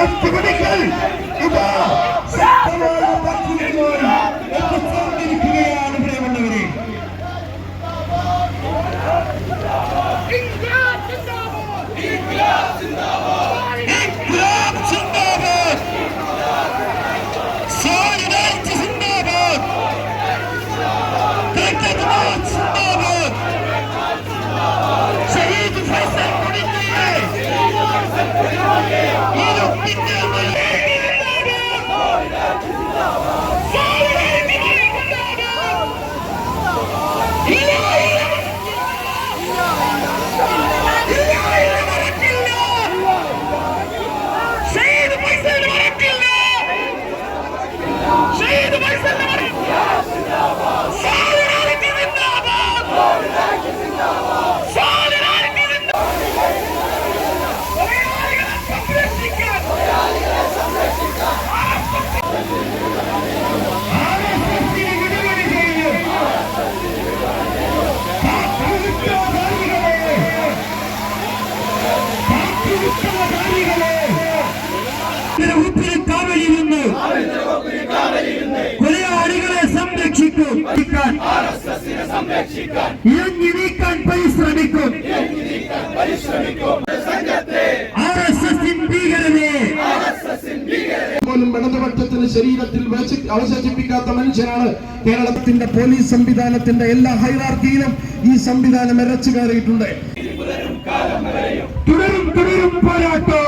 Vamos, Copenhagen. പോലും ഇടതുപക്ഷത്തിന് ശരീരത്തിൽ വേശ- അവശേഷിപ്പിക്കാത്ത മനുഷ്യനാണ് കേരളത്തിന്റെ പോലീസ് സംവിധാനത്തിന്റെ എല്ലാ ഹൈറാർക്കിയിലും ഈ സംവിധാനം ഇരച്ചു കയറിയിട്ടുണ്ട്. തുടരും തുടരും പോരാട്ടം.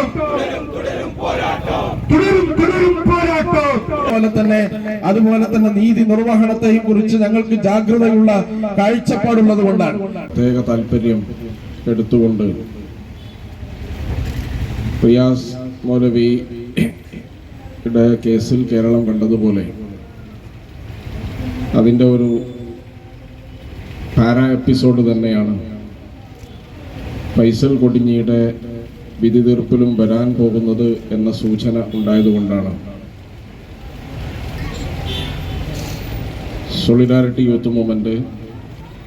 തുടരും തുടരും പോരാട്ടം. അതുപോലെ തന്നെ അതുപോലെ തന്നെ നീതി നിർവഹണത്തെയും കുറിച്ച് ഞങ്ങൾക്ക് ജാഗ്രതയുള്ള കാഴ്ചപ്പാടുള്ളത് കൊണ്ടാണ് പ്രത്യേക താല്പര്യം എടുത്തുകൊണ്ട് റിയാസ് മൗലവിയുടെ കേസിൽ കേരളം കണ്ടതുപോലെ അതിന്റെ ഒരു പാരാ എപ്പിസോഡ് തന്നെയാണ്. ഫൈസൽ കൊടിഞ്ഞിയുടെ വിധി തീർപ്പിലും വരാൻ പോകുന്നത് എന്ന സൂചന ഉണ്ടായതുകൊണ്ടാണ്. സോളിഡാരിറ്റി യൂത്ത് മൂവ്മെന്റ്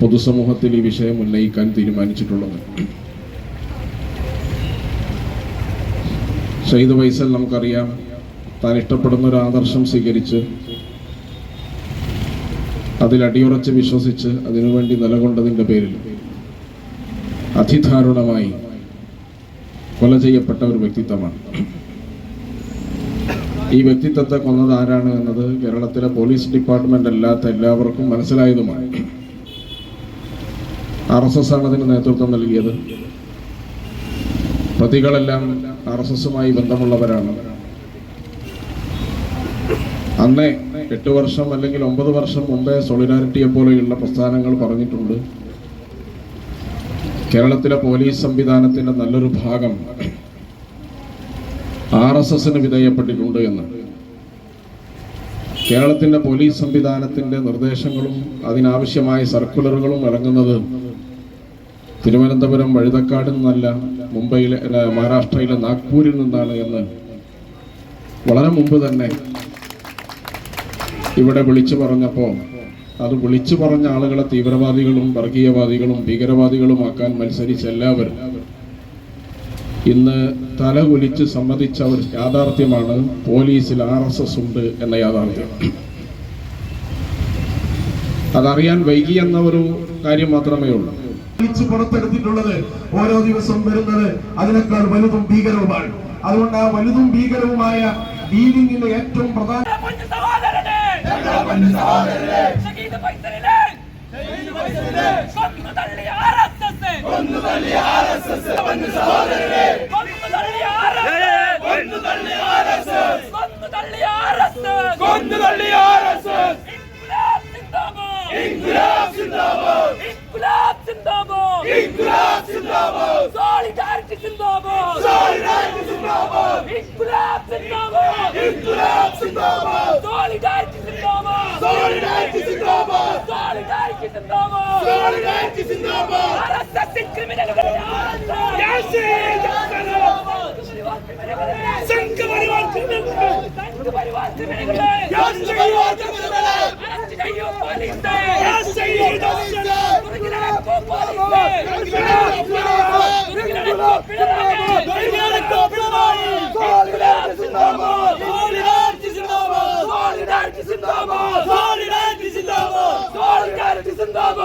പൊതുസമൂഹത്തിൽ ഈ വിഷയം ഉന്നയിക്കാൻ തീരുമാനിച്ചിട്ടുള്ളത്. ഷഹീദ് വൈസൽ നമുക്കറിയാം. താൻ ഇഷ്ടപ്പെടുന്ന ഒരു ആദർശം സ്വീകരിച്ച് അതിൽ അടിയുറച്ച് വിശ്വസിച്ച് അതിനുവേണ്ടി നിലകൊണ്ടതിന്റെ പേരിൽ അതിദാരുണമായി കൊല ചെയ്യപ്പെട്ട ഒരു വ്യക്തിത്വമാണ്. ഈ വ്യക്തിത്വത്തെ കൊന്നത് ആരാണ് എന്നത് കേരളത്തിലെ പോലീസ് ഡിപ്പാർട്ട്മെന്റ് അല്ലാത്ത എല്ലാവർക്കും മനസ്സിലായതുമാണ്. ആർ എസ് എസ് ആണ് അതിന് നേതൃത്വം നൽകിയത്. പ്രതികളെല്ലാം ആർ എസ് എസുമായി ബന്ധമുള്ളവരാണ്. അന്നേ എട്ട് വർഷം അല്ലെങ്കിൽ ഒമ്പത് വർഷം മുമ്പേ സോളിഡാരിറ്റിയെ പോലെയുള്ള പ്രസ്ഥാനങ്ങൾ പറഞ്ഞിട്ടുണ്ട്. കേരളത്തിലെ പോലീസ് സംവിധാനത്തിന്റെ നല്ലൊരു ഭാഗം ആർ എസ് എസിന് വിധേയപ്പെട്ടിട്ടുണ്ട് എന്ന്. കേരളത്തിന്റെ പോലീസ് സംവിധാനത്തിന്റെ നിർദ്ദേശങ്ങളും അതിനാവശ്യമായ സർക്കുലറുകളും ഇറങ്ങുന്നത് തിരുവനന്തപുരം വഴുതക്കാട് നിന്നല്ല മുംബൈയിലെ മഹാരാഷ്ട്രയിലെ നാഗ്പൂരിൽ നിന്നാണ് എന്ന് വളരെ മുമ്പ് തന്നെ ഇവിടെ വിളിച്ചു പറഞ്ഞപ്പോൾ അത് വിളിച്ചു പറഞ്ഞ ആളുകളെ തീവ്രവാദികളും വർഗീയവാദികളും ഭീകരവാദികളുമാക്കാൻ മത്സരിച്ച എല്ലാവരും ഇന്ന് തലകുലിച്ച് സമ്മതിച്ച ഒരു യാഥാർത്ഥ്യമാണ് പോലീസിൽ ആർ എസ് എസ് ഉണ്ട് എന്ന യാഥാർത്ഥ്യം. അതറിയാൻ വൈകി എന്ന ഒരു കാര്യം മാത്രമേ ഉള്ളൂ. വലിച്ചു പുറത്തെടുത്തിട്ടുള്ളത് ഓരോ ദിവസം വരുന്നത് അതിനേക്കാൾ വലുതും ഭീകരവുമാണ്. അതുകൊണ്ട് ആ വലുതും ഭീകരവുമായ ഡീലിംഗിന്റെ ഏറ്റവും പ്രധാന തള്ളി ഫൈസലിനെ ഷഹീദ് ഫൈസലിനെ കൊന്നു തള്ളി ആർഎസ്എസ് കൊന്നു തള്ളി ആർഎസ്എസ് പൊന്നു സഹോദരനെ കൊന്നു തള്ളി ആർഎസ്എസ് കൊന്നു തള്ളി ആർഎസ്എസ് കൊന്നു തള്ളി ആർഎസ്എസ് കൊന്നു തള്ളി ആർഎസ്എസ് ഇൻക്ലാബ് സിന്ദാബാദ് ഇൻക്ലാബ് സിന്ദാബാദ് സോളിഡാരിറ്റി സിന്ദാബാദ് സോളിഡാരിറ്റി സിന്ദാബാദ് ഇൻക്ലാബ് സിന്ദാബാദ് ഇൻക്ലാബ് സിന്ദാബാദ് സോളിഡാരിറ്റി സിന്ദാബാദ് സോളിഡാരിറ്റി സിന്ദാബാദ് സോളിഡാരിറ്റി സിന്ദാബാദ് സോളിഡാരിറ്റി സിന്ദാബാദ് ആർഎസ്എസ് ക്രിമിനലുകൾ സംഘപരിവാർ ക്രിമിനലുകൾ സംഘപരിവാർ ക്രിമിനലുകളെ അറസ്റ്റ് ചെയ്യൂ പോലീസേ തുറകിലടക്കൂ പോലീസേ തുറകിലടക്കൂ പിണറായി ഇൻക്ലാബ് സിന്ദാബാദ് സോളിഡാരിറ്റി സിന്ദാബാദ് സോളിഡാരിറ്റി Solidarity's in the